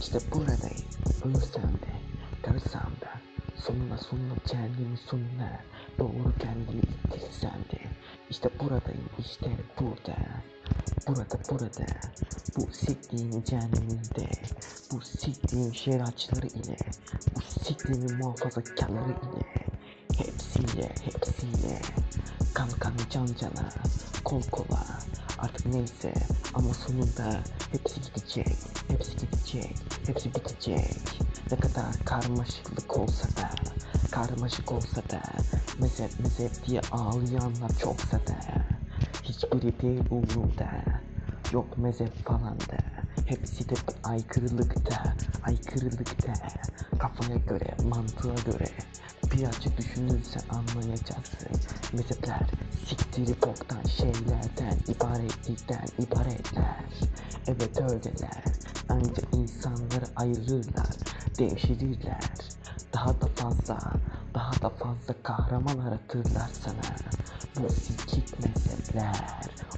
İşte buradayım. Ölürsem de, karısam da. Sonuna sonuna cehennemin sonuna. Doğru kendimi ittirsem de. İşte buradayım, işte burada. Burada, burada. Bu siktiğim cehenneminde. Bu siktiğim şeriatçıları ile. Bu siktiğimin muhafazakarları ile. Hepsiyle, hepsiyle. Kan kan can cana, kol kola. Artık neyse ama sonunda hepsi gidecek, hepsi gidecek, hepsi bitecek. Ne kadar karmaşıklık olsa da, karmaşık olsa da, mezhep mezhep diye ağlayanlar çoksa da, hiçbiri değil umurumda. Yok mezhep falan da, hepsi de aykırılıkta, aykırılıkta. Kafaya göre, mantığa göre, birazcık düşünürsen anlayacaksın. Mezhepler siktiri boktan şeylerden ibaretlikten ibaretler. Evet öyleler. Ancak insanları ayırırlar, devşirirler. Daha da fazla, daha da fazla kahraman aratırlar sana. Bu sikik mezhepler.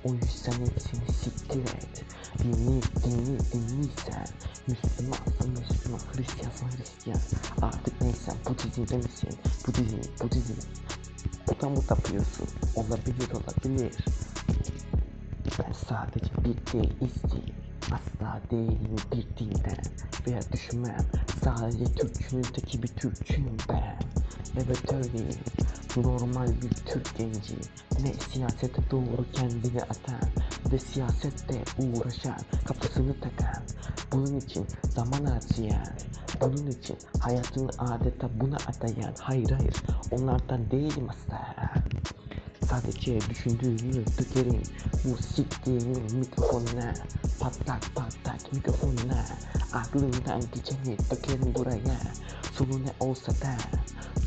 O yüzden hepsini siktir et. Dini, dini, dinliysen, Müslümansın Müslüman, Hristiyansın Hristiyan. Artık neysen Budizm'de misin? Budizm, Budizm. Buta mı tapıyorsun? Olabilir, olabilir. Ben sadece bir deistiyim. Asla değilim bir dinden veya düşünmem. Sadece Türkçünüzdeki bir Türkçüyüm ben. Evet öyleyim. Normal bir Türk genci. Ne siyasete doğru kendini atan ve siyasette uğraşan, kafasını takan. Bunun için zaman harcayan, bunun için hayatını adeta buna adayan. Hayır hayır, onlardan değilim asla. Sadece düşündüğümü dökerim Bu siktiğimin mikrofonuna Patlak patlak mikrofonuna Aklımdan geçeni dökerim buraya. Sonu ne olsa da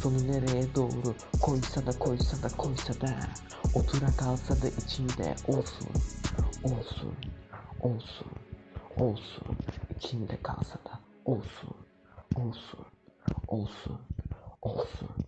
Sonu nereye doğru koysa da koysa da koysa da Otura kalsa da içinde olsun Olsun Olsun Olsun. İçinde kalsa da olsun Olsun Olsun Olsun